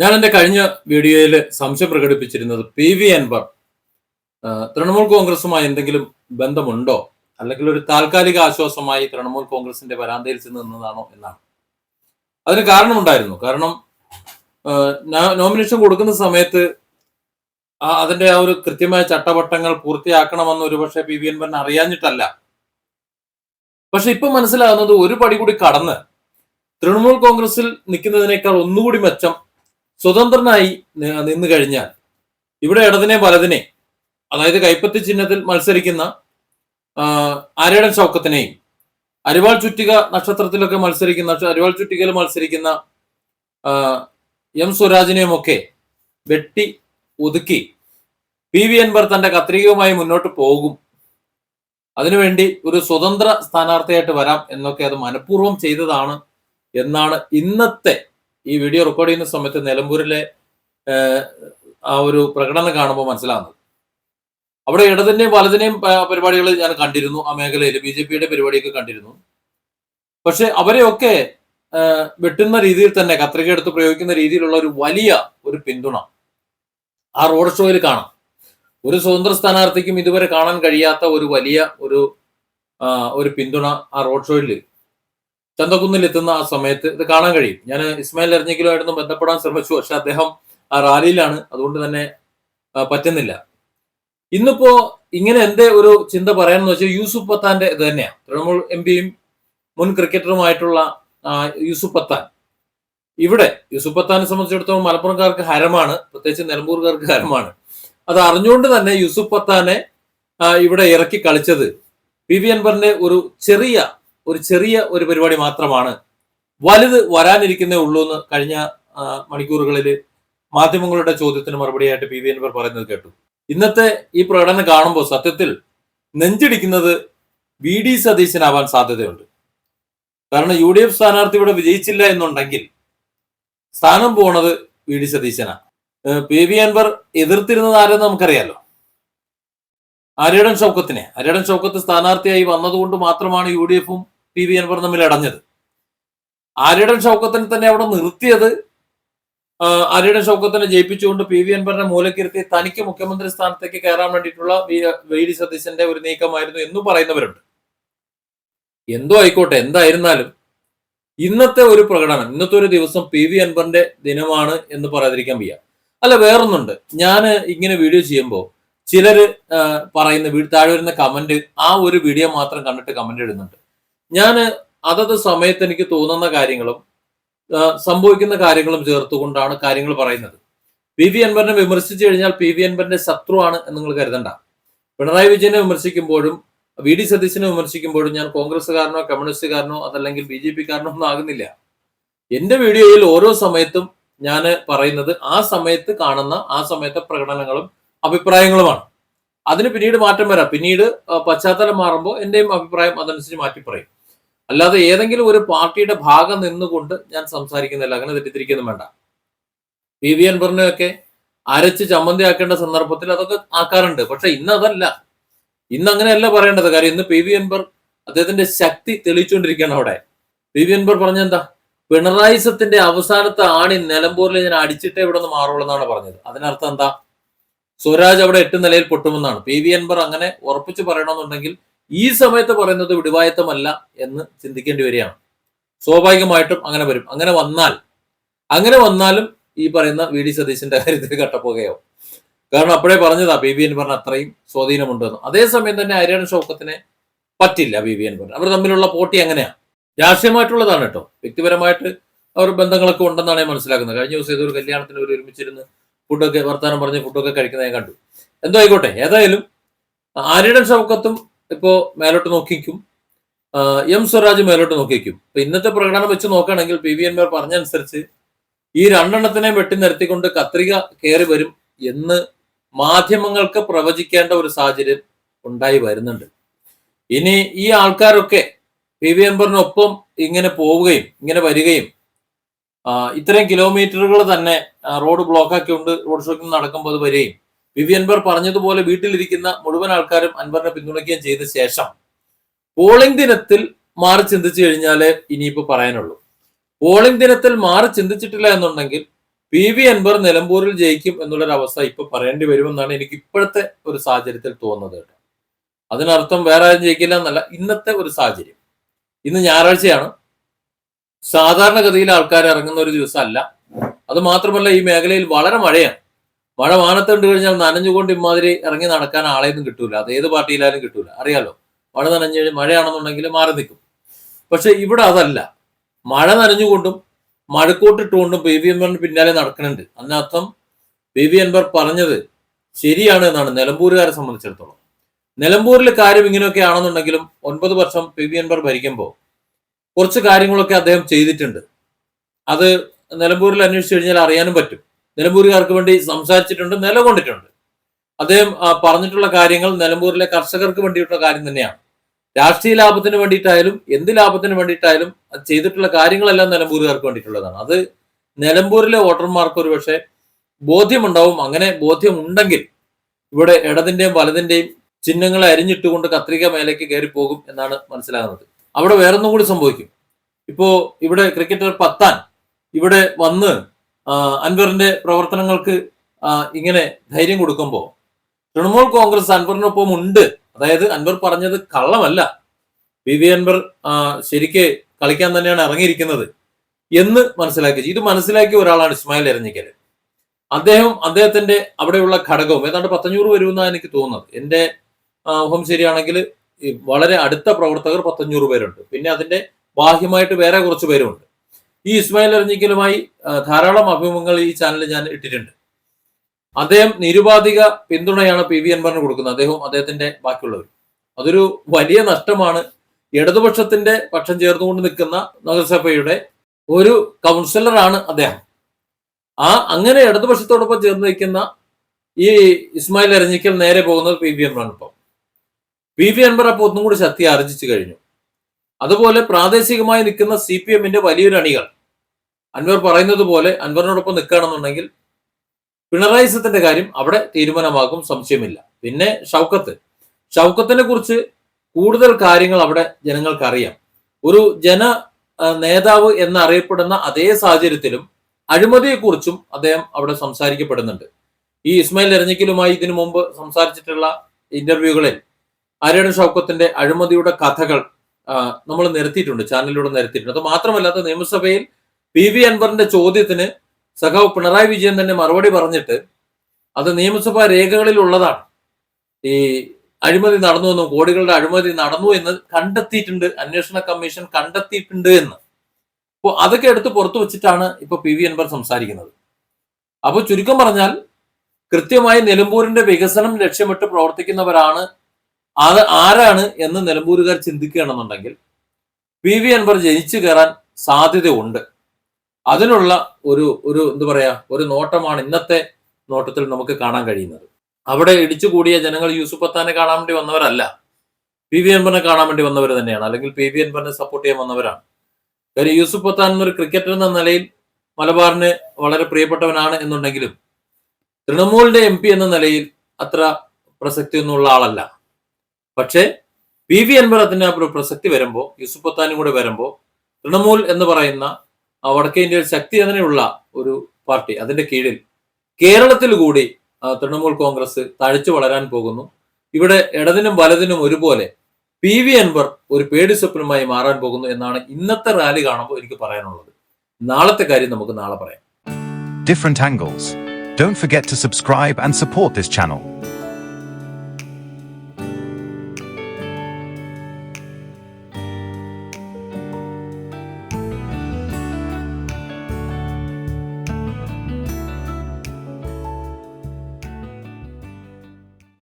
ഞാൻ എന്റെ കഴിഞ്ഞ വീഡിയോയിൽ സംശയം പ്രകടിപ്പിച്ചിരുന്നത് പി വി അൻവർ തൃണമൂൽ കോൺഗ്രസുമായി എന്തെങ്കിലും ബന്ധമുണ്ടോ? അല്ലെങ്കിൽ ഒരു താൽക്കാലിക ആശ്വാസമായി തൃണമൂൽ കോൺഗ്രസിന്റെ വരാന്തയിൽ ചെന്ന് നിന്നതാണോ എന്നാണ്. അതിന് കാരണമുണ്ടായിരുന്നു. കാരണം നോമിനേഷൻ കൊടുക്കുന്ന സമയത്ത് അതിന്റെ ആ ഒരു കൃത്യമായ ചട്ടവട്ടങ്ങൾ പൂർത്തിയാക്കണമെന്ന് ഒരുപക്ഷെ പി വി അൻവറിന് അറിയാഞ്ഞിട്ടല്ല. പക്ഷെ ഇപ്പൊ മനസ്സിലാകുന്നത് ഒരു പടി കൂടി കടന്ന് തൃണമൂൽ കോൺഗ്രസിൽ നിൽക്കുന്നതിനേക്കാൾ ഒന്നുകൂടി മെച്ചം സ്വതന്ത്രനായി നിന്നു കഴിഞ്ഞാൽ ഇവിടെ ഇടതിനെ പലതിനെ അതായത് കൈപ്പത്തി ചിഹ്നത്തിൽ മത്സരിക്കുന്ന ആര്യടൻ ചൗക്കത്തിനെയും അരിവാൾ ചുറ്റിക നക്ഷത്രത്തിലൊക്കെ മത്സരിക്കുന്ന അരിവാൾ ചുറ്റികയിൽ മത്സരിക്കുന്ന എം സ്വരാജിനെയും ഒക്കെ വെട്ടി ഒതുക്കി പി വി അൻവർ തന്റെ കത്രികയുമായി മുന്നോട്ട് പോകും. അതിനുവേണ്ടി ഒരു സ്വതന്ത്ര സ്ഥാനാർത്ഥിയായിട്ട് വരാം എന്നൊക്കെ അത് മനഃപൂർവം ചെയ്തതാണ് എന്നാണ് ഇന്നത്തെ ഈ വീഡിയോ റെക്കോർഡ് ചെയ്യുന്ന സമയത്ത് നിലമ്പൂരിലെ ആ ഒരു പ്രകടനം കാണുമ്പോൾ മനസ്സിലാകുന്നത്. അവിടെ ഇടതിന്റെയും വലതിന്റെയും പരിപാടികൾ ഞാൻ കണ്ടിരുന്നു. ആ മേഖലയിൽ ബി ജെ പിയുടെ പരിപാടിയൊക്കെ കണ്ടിരുന്നു. പക്ഷെ അവരെയൊക്കെ വെട്ടുന്ന രീതിയിൽ തന്നെ കത്രിക എടുത്ത് പ്രയോഗിക്കുന്ന രീതിയിലുള്ള ഒരു വലിയ ഒരു പിന്തുണ ആ റോഡ് ഷോയിൽ കാണാം. ഒരു സ്വതന്ത്ര സ്ഥാനാർത്ഥിക്കും ഇതുവരെ കാണാൻ കഴിയാത്ത ഒരു വലിയ ഒരു ഒരു പിന്തുണ ആ റോഡ് ഷോയിൽ ചന്തക്കുന്നിൽ എത്തുന്ന ആ സമയത്ത് ഇത് കാണാൻ കഴിയും. ഞാൻ ഇസ്മായിൽ എറിഞ്ഞെങ്കിലുമായിരുന്നു ബന്ധപ്പെടാൻ ശ്രമിച്ചു. പക്ഷെ അദ്ദേഹം ആ റാലിയിലാണ്. അതുകൊണ്ട് തന്നെ പറ്റുന്നില്ല. ഇന്നിപ്പോ ഇങ്ങനെ എന്റെ ഒരു ചിന്ത പറയാന്ന് വെച്ചാൽ യൂസുഫ് പത്താന്റെ ഇത് തന്നെയാണ് തൃണമൂൽ എം പിയും മുൻ ക്രിക്കറ്ററുമായിട്ടുള്ള യൂസുഫ് പത്താൻ. ഇവിടെ യൂസുഫ് പത്താനെ സംബന്ധിച്ചിടത്തോളം മലപ്പുറംകാർക്ക് ഹരമാണ്. പ്രത്യേകിച്ച് നിലമ്പൂർക്കാർക്ക് ഹരമാണ്. അത് അറിഞ്ഞുകൊണ്ട് തന്നെ യൂസുഫ് പത്താനെ ഇവിടെ ഇറക്കി കളിച്ചത് പി വി അൻവറിന്റെ ഒരു ചെറിയ ഒരു ചെറിയ ഒരു പരിപാടി മാത്രമാണ്. വലുത് വരാനിരിക്കുന്നേ ഉള്ളൂ എന്ന് കഴിഞ്ഞ മണിക്കൂറുകളിൽ മാധ്യമങ്ങളുടെ ചോദ്യത്തിന് മറുപടിയായിട്ട് പി. വി. എൻവർ പറയുന്നത് കേട്ടു. ഇന്നത്തെ ഈ പ്രകടനം കാണുമ്പോൾ സത്യത്തിൽ നെഞ്ചിടിക്കുന്നത് വി. ഡി. സതീശനാവാൻ സാധ്യതയുണ്ട്. കാരണം യു ഡി എഫ് സ്ഥാനാർത്ഥി ഇവിടെ വിജയിച്ചില്ല എന്നുണ്ടെങ്കിൽ സ്ഥാനം പോണത് വി. ഡി. സതീശനാണ് പി. വി. അൻവർ എതിർത്തിരുന്നത് ആരെന്ന് നമുക്കറിയാലോ? ആര്യടൻ ഷൗക്കത്തിനെ ആര്യടൻ ഷൗക്കത്ത് സ്ഥാനാർത്ഥിയായി വന്നതുകൊണ്ട് മാത്രമാണ് യു ഡി എഫും പി വി അൻവർ തമ്മിൽ അടഞ്ഞത്. ആര്യടൻ ഷൗക്കത്തിനെ തന്നെ അവിടെ നിർത്തിയത് ആ, ആര്യടൻ ഷൗക്കത്തിനെ ജയിപ്പിച്ചുകൊണ്ട് പി വി അൻവറിനെ മൂലക്കിരുത്തി തനിക്ക് മുഖ്യമന്ത്രി സ്ഥാനത്തേക്ക് കയറാൻ വേണ്ടിയിട്ടുള്ള വി ഡി സതീശന്റെ ഒരു നീക്കമായിരുന്നു എന്ന് പറയുന്നവരുണ്ട്. എന്തോ ആയിക്കോട്ടെ എന്തായിരുന്നാലും ഇന്നത്തെ ഒരു പ്രകടനം ഇന്നത്തെ ഒരു ദിവസം പി വി അൻവറിന്റെ ദിനമാണ് എന്ന് പറയാതിരിക്കാൻ വയ്യ. അല്ല വേറൊന്നുണ്ട്. ഞാൻ ഇങ്ങനെ വീഡിയോ ചെയ്യുമ്പോൾ ചിലര് പറയുന്ന താഴെ വരുന്ന കമന്റ് ആ ഒരു വീഡിയോ മാത്രം കണ്ടിട്ട് കമന്റ് ഇടുന്നുണ്ട്. ഞാൻ അതത് സമയത്ത് എനിക്ക് തോന്നുന്ന കാര്യങ്ങളും സംഭവിക്കുന്ന കാര്യങ്ങളും ചേർത്തുകൊണ്ടാണ് കാര്യങ്ങൾ പറയുന്നത്. പി വി അൻവറിനെ വിമർശിച്ചു കഴിഞ്ഞാൽ പി വി അൻവറിന്റെ ശത്രുവാണ് എന്ന് നിങ്ങൾ കരുതണ്ട. പിണറായി വിജയനെ വിമർശിക്കുമ്പോഴും വി ഡി സതീശനെ വിമർശിക്കുമ്പോഴും ഞാൻ കോൺഗ്രസ്സുകാരനോ കമ്മ്യൂണിസ്റ്റുകാരനോ അതല്ലെങ്കിൽ ബി ജെ പിക്കാരനോ ഒന്നും ആകുന്നില്ല. എന്റെ വീഡിയോയിൽ ഓരോ സമയത്തും ഞാൻ പറയുന്നത് ആ സമയത്ത് കാണുന്ന ആ സമയത്തെ പ്രകടനങ്ങളും അഭിപ്രായങ്ങളുമാണ്. അതിന് പിന്നീട് മാറ്റം വരാം. പിന്നീട് പശ്ചാത്തലം മാറുമ്പോൾ എന്റെയും അഭിപ്രായം അതനുസരിച്ച് മാറ്റി പറയും അല്ലാതെ ഏതെങ്കിലും ഒരു പാർട്ടിയുടെ ഭാഗം നിന്നുകൊണ്ട് ഞാൻ സംസാരിക്കുന്നില്ല. അങ്ങനെ തെറ്റിദ്ധരിക്കുന്നു വേണ്ട. പി വി അൻവറിനെയൊക്കെ അരച്ച് ചമ്മന്തിയാക്കേണ്ട സന്ദർഭത്തിൽ അതൊക്കെ ആക്കാറുണ്ട് പക്ഷെ ഇന്ന് അതല്ല ഇന്ന് അങ്ങനെയല്ല പറയേണ്ടത്. കാര്യം ഇന്ന് പി വി എൻപർ അദ്ദേഹത്തിന്റെ ശക്തി തെളിയിച്ചുകൊണ്ടിരിക്കുകയാണ് അവിടെ. പി വി എന്താ? പറഞ്ഞെന്താ പിണറായിസത്തിന്റെ അവസാനത്തെ ആണി നിലമ്പൂരിൽ ഞാൻ അടിച്ചിട്ടേ ഇവിടെ നിന്ന് മാറുള്ളൂ എന്നാണ് പറഞ്ഞത്. അതിനർത്ഥം എന്താ? സ്വരാജ് അവിടെ എട്ട് നിലയിൽ പൊട്ടുമെന്നാണ്. പി വി എൻപർ അങ്ങനെ ഉറപ്പിച്ചു പറയണമെന്നുണ്ടെങ്കിൽ ഈ സമയത്ത് പറയുന്നത് വിടുവായത്തമല്ല എന്ന് ചിന്തിക്കേണ്ടി വരികയാണ്. സ്വാഭാവികമായിട്ടും അങ്ങനെ വരും. അങ്ങനെ വന്നാൽ അങ്ങനെ വന്നാലും ഈ പറയുന്ന വി ഡി സതീശന്റെ കാര്യത്തിൽ കട്ടപ്പോകയാവും. കാരണം അപ്പോഴേ പറഞ്ഞതാ ബി വി പറഞ്ഞ അത്രയും സ്വാധീനമുണ്ടെന്ന്. അതേസമയം തന്നെ ഹരിയാണ ഷൗക്കത്തിന് പറ്റില്ല ബി വി പറഞ്ഞു അവർ തമ്മിലുള്ള പോട്ടി എങ്ങനെയാ രാഷ്ട്രീയമായിട്ടുള്ളതാണ് കേട്ടോ. വ്യക്തിപരമായിട്ട് അവർ ബന്ധങ്ങളൊക്കെ ഉണ്ടെന്നാണ് ഞാൻ മനസ്സിലാക്കുന്നത്. കഴിഞ്ഞ ദിവസം ഏതൊരു കല്യാണത്തിന് ഒരു ഒരുമിച്ചിരുന്ന് ഫുഡൊക്കെ വർത്താനം പറഞ്ഞ് ഫുഡൊക്കെ കഴിക്കുന്നത് ഞാൻ കണ്ടു. എന്തോ ആയിക്കോട്ടെ ഏതായാലും ആര്യടൻ ഷൗക്കത്തും ഇപ്പോ മേലോട്ട് നോക്കിക്കും. എം സ്വരാജ് മേലോട്ട് നോക്കിക്കും. ഇപ്പൊ ഇന്നത്തെ പ്രകടനം വെച്ച് നോക്കുകയാണെങ്കിൽ പി വി എൻമാർ പറഞ്ഞനുസരിച്ച് ഈ രണ്ടെണ്ണത്തിനെ വെട്ടി നിരത്തിക്കൊണ്ട് കത്രിക കയറി വരും എന്ന് മാധ്യമങ്ങൾക്ക് പ്രവചിക്കേണ്ട ഒരു സാഹചര്യം ഉണ്ടായി വരുന്നുണ്ട്. ഇനി ഈ ആൾക്കാരൊക്കെ പി വി എംബറിനൊപ്പം ഇങ്ങനെ പോവുകയും ഇങ്ങനെ വരികയും ഇത്രയും കിലോമീറ്ററുകൾ തന്നെ റോഡ് ബ്ലോക്കാക്കിക്കൊണ്ട് റോഡ് ഷോക്കിൽ നടക്കുമ്പോൾ അത് വരികയും പി വി അൻവർ പറഞ്ഞതുപോലെ വീട്ടിലിരിക്കുന്ന മുഴുവൻ ആൾക്കാരും അൻവറിനെ പിന്തുണയ്ക്കുകയും ചെയ്ത ശേഷം പോളിംഗ് ദിനത്തിൽ മാറി ചിന്തിച്ചു കഴിഞ്ഞാലേ ഇനിയിപ്പോ പറയാനുള്ളൂ. പോളിംഗ് ദിനത്തിൽ മാറി ചിന്തിച്ചിട്ടില്ല എന്നുണ്ടെങ്കിൽ പി വി അൻവർ നിലമ്പൂരിൽ ജയിക്കും എന്നുള്ളൊരു അവസ്ഥ ഇപ്പൊ പറയേണ്ടി വരുമെന്നാണ് എനിക്ക് ഇപ്പോഴത്തെ ഒരു സാഹചര്യത്തിൽ തോന്നുന്നത് കേട്ടോ. അതിനർത്ഥം വേറെ ആരും ജയിക്കില്ല എന്നല്ല ഇന്നത്തെ ഒരു സാഹചര്യം. ഇന്ന് ഞായറാഴ്ചയാണ്. സാധാരണഗതിയിൽ ആൾക്കാർ ഇറങ്ങുന്ന ഒരു ദിവസമല്ല. അത് മാത്രമല്ല ഈ മേഖലയിൽ വളരെ മഴയാണ്. മഴ മാനത്ത് കണ്ടു കഴിഞ്ഞാൽ നനഞ്ഞുകൊണ്ട് ഇമാതിരി ഇറങ്ങി നടക്കാൻ ആളെയൊന്നും കിട്ടൂല. അത് ഏത് പാർട്ടിയിലായാലും കിട്ടൂല. അറിയാലോ? മഴ നനഞ്ഞു കഴിഞ്ഞാൽ മഴയാണെന്നുണ്ടെങ്കിൽ മാറി നിൽക്കും. പക്ഷെ ഇവിടെ അതല്ല. മഴ നനഞ്ഞുകൊണ്ടും മഴക്കോട്ടിട്ടുകൊണ്ടും പി വി അൻവറിന് പിന്നാലെ നടക്കുന്നുണ്ട്. അതിനർത്ഥം പി വി അൻവർ പറഞ്ഞത് ശരിയാണ് എന്നാണ് നിലമ്പൂരുകാരെ സംബന്ധിച്ചിടത്തോളം. നിലമ്പൂരിൽ കാര്യം ഇങ്ങനെയൊക്കെ ആണെന്നുണ്ടെങ്കിലും ഒൻപത് വർഷം പി വി അൻവർ ഭരിക്കുമ്പോൾ കുറച്ച് കാര്യങ്ങളൊക്കെ അദ്ദേഹം ചെയ്തിട്ടുണ്ട്. അത് നിലമ്പൂരിൽ അന്വേഷിച്ചു കഴിഞ്ഞാൽ അറിയാനും പറ്റും. നിലമ്പൂരുകാർക്ക് വേണ്ടി സംസാരിച്ചിട്ടുണ്ട് നിലകൊണ്ടിട്ടുണ്ട്. അദ്ദേഹം പറഞ്ഞിട്ടുള്ള കാര്യങ്ങൾ നിലമ്പൂരിലെ കർഷകർക്ക് വേണ്ടിയിട്ടുള്ള കാര്യം തന്നെയാണ്. രാഷ്ട്രീയ ലാഭത്തിന് വേണ്ടിയിട്ടായാലും എന്ത് ലാഭത്തിന് വേണ്ടിയിട്ടായാലും അത് ചെയ്തിട്ടുള്ള കാര്യങ്ങളെല്ലാം നിലമ്പൂരുകാർക്ക് വേണ്ടിയിട്ടുള്ളതാണ്. അത് നിലമ്പൂരിലെ വോട്ടർമാർക്ക് ഒരു പക്ഷേ ബോധ്യമുണ്ടാവും. അങ്ങനെ ബോധ്യമുണ്ടെങ്കിൽ ഇവിടെ ഇടതിന്റെയും വലതിന്റെയും ചിഹ്നങ്ങളെ അരിഞ്ഞിട്ടുകൊണ്ട് കത്രിക മേലേക്ക് കയറി പോകും എന്നാണ് മനസ്സിലാകുന്നത്. അവിടെ വേറൊന്നും കൂടി സംഭവിക്കും. ഇപ്പോ ഇവിടെ ക്രിക്കറ്റർ പത്താൻ ഇവിടെ വന്ന് അൻവറിന്റെ പ്രവർത്തനങ്ങൾക്ക് ഇങ്ങനെ ധൈര്യം കൊടുക്കുമ്പോൾ തൃണമൂൽ കോൺഗ്രസ് അൻവറിനൊപ്പം ഉണ്ട് അതായത് അൻവർ പറഞ്ഞത് കള്ളമല്ല. പി. വി. അൻവർ ശരിക്ക് കളിക്കാൻ തന്നെയാണ് ഇറങ്ങിയിരിക്കുന്നത് എന്ന് മനസ്സിലാക്കി. ഇത് മനസ്സിലാക്കിയ ഒരാളാണ് ഇസ്മായിൽ എരഞ്ഞിക്കൽ. അദ്ദേഹം അദ്ദേഹത്തിന്റെ അവിടെയുള്ള ഘടകവും ഏതാണ്ട് പത്തഞ്ഞൂറ് വരുമെന്നാണ് എനിക്ക് തോന്നുന്നത്. എന്റെ ആ, ഊഹം ശരിയാണെങ്കിൽ വളരെ അടുത്ത പ്രവർത്തകർ പത്തഞ്ഞൂറ് പേരുണ്ട്. പിന്നെ അതിന്റെ ബാഹ്യമായിട്ട് വേറെ കുറച്ച് പേരുമുണ്ട്. ഈ ഇസ്മായിൽ എറിഞ്ഞിക്കലുമായി ധാരാളം അഭിമുഖങ്ങൾ ഈ ചാനലിൽ ഞാൻ ഇട്ടിട്ടുണ്ട്. അദ്ദേഹം നിരുപാധിക പിന്തുണയാണ് പി വി അൻവറിന് കൊടുക്കുന്നത്. അദ്ദേഹവും അദ്ദേഹത്തിന്റെ ബാക്കിയുള്ളവർ അതൊരു വലിയ നഷ്ടമാണ്. ഇടതുപക്ഷത്തിന്റെ പക്ഷം ചേർന്നുകൊണ്ട് നിൽക്കുന്ന നഗരസഭയുടെ ഒരു കൗൺസിലറാണ് അദ്ദേഹം. ആ അങ്ങനെ ഇടതുപക്ഷത്തോടൊപ്പം ചേർന്ന് നിൽക്കുന്ന ഈ ഇസ്മായിൽ എരഞ്ഞിക്കൽ നേരെ പോകുന്നത് പി വി അൻവറാണ് ഇപ്പം. പി വി അൻവർ അപ്പോൾ ഒന്നും കൂടി ശക്തി ആർജിച്ചു കഴിഞ്ഞു. അതുപോലെ പ്രാദേശികമായി നിൽക്കുന്ന സി പി എമ്മിന്റെ വലിയൊരു അണികൾ. അൻവർ പറയുന്നത് പോലെ അൻവറിനോടൊപ്പം നിൽക്കുകയാണെന്നുണ്ടെങ്കിൽ പിണറായി സത്തിന്റെ കാര്യം അവിടെ തീരുമാനമാകും സംശയമില്ല. പിന്നെ ഷൗക്കത്ത്. ഷൗക്കത്തിനെ കുറിച്ച് കൂടുതൽ കാര്യങ്ങൾ അവിടെ ജനങ്ങൾക്ക് അറിയാം ഒരു ജന നേതാവ് എന്നറിയപ്പെടുന്ന അതേ സാഹചര്യത്തിലും അഴിമതിയെക്കുറിച്ചും അദ്ദേഹം അവിടെ സംസാരിക്കപ്പെടുന്നുണ്ട്. ഈ ഇസ്മായിൽ എരഞ്ഞിക്കലുമായി ഇതിനു മുമ്പ് സംസാരിച്ചിട്ടുള്ള ഇന്റർവ്യൂകളിൽ ആര്യയുടെ ഷൗക്കത്തിന്റെ അഴിമതിയുടെ കഥകൾ നമ്മൾ നിരത്തിയിട്ടുണ്ട് ചാനലിലൂടെ നിരത്തിയിട്ടുണ്ട്. അത് മാത്രമല്ലാത്ത നിയമസഭയിൽ പി വി അൻവറിന്റെ ചോദ്യത്തിന് സഖാവ് പിണറായി വിജയൻ തന്നെ മറുപടി പറഞ്ഞിട്ട് അത് നിയമസഭാ രേഖകളിൽ ഉള്ളതാണ്. ഈ അഴിമതി നടന്നു എന്നും കോടികളുടെ അഴിമതി നടന്നു എന്ന് കണ്ടെത്തിയിട്ടുണ്ട് അന്വേഷണ കമ്മീഷൻ കണ്ടെത്തിയിട്ടുണ്ട് എന്ന്. അപ്പോൾ അതൊക്കെ എടുത്ത് പുറത്തു വെച്ചിട്ടാണ് ഇപ്പൊ പി വി അൻവർ സംസാരിക്കുന്നത്. അപ്പോൾ ചുരുക്കം പറഞ്ഞാൽ കൃത്യമായി നിലമ്പൂരിന്റെ വികസനം ലക്ഷ്യമിട്ട് പ്രവർത്തിക്കുന്നവരാണ് അത് ആരാണ് എന്ന് നിലമ്പൂരുകാർ ചിന്തിക്കുകയാണെന്നുണ്ടെങ്കിൽ പി വി അൻവർ ജയിച്ചു കയറാൻ സാധ്യതയുണ്ട്. അതിനുള്ള ഒരു ഒരു എന്താ പറയാ ഒരു നോട്ടമാണ് ഇന്നത്തെ നോട്ടത്തിൽ നമുക്ക് കാണാൻ കഴിയുന്നത്. അവിടെ ഇടിച്ചു കൂടിയ ജനങ്ങൾ യൂസുഫ് പത്താനെ കാണാൻ വേണ്ടി വന്നവരല്ല. പി വി അൻവറിനെ കാണാൻ വേണ്ടി വന്നവർ തന്നെയാണ്. അല്ലെങ്കിൽ പി വി അൻവറിനെ സപ്പോർട്ട് ചെയ്യാൻ വന്നവരാണ്. കാര്യം യൂസുഫ് പത്താൻ ഒരു ക്രിക്കറ്റർ എന്ന നിലയിൽ മലബാറിന് വളരെ പ്രിയപ്പെട്ടവനാണ് എന്നുണ്ടെങ്കിലും തൃണമൂലിന്റെ എം പി എന്ന നിലയിൽ അത്ര പ്രസക്തിയൊന്നുള്ള ആളല്ല. പക്ഷേ പി വി അൻവർ അതിന് ഒരു പ്രസക്തി വരുമ്പോൾ യൂസുഫ് പത്താനും കൂടെ വരുമ്പോൾ തൃണമൂൽ എന്ന് പറയുന്ന വടക്കേ ഇന്ത്യയിൽ ശക്തി അതിനുള്ള ഒരു പാർട്ടി അതിന്റെ കീഴിൽ കേരളത്തിൽ കൂടി തൃണമൂൽ കോൺഗ്രസ് തഴച്ചു വളരാൻ പോകുന്നു ഇവിടെ ഇടതിനും വലതിനും ഒരുപോലെ പി വി അൻവർ ഒരു പേടി സ്വപ്നമായി മാറാൻ പോകുന്നു എന്നാണ് ഇന്നത്തെ റാലി കാണുമ്പോൾ എനിക്ക് പറയാനുള്ളത് നാളത്തെ കാര്യം നമുക്ക് നാളെ പറയാം different angles. Don't forget to subscribe and support this channel.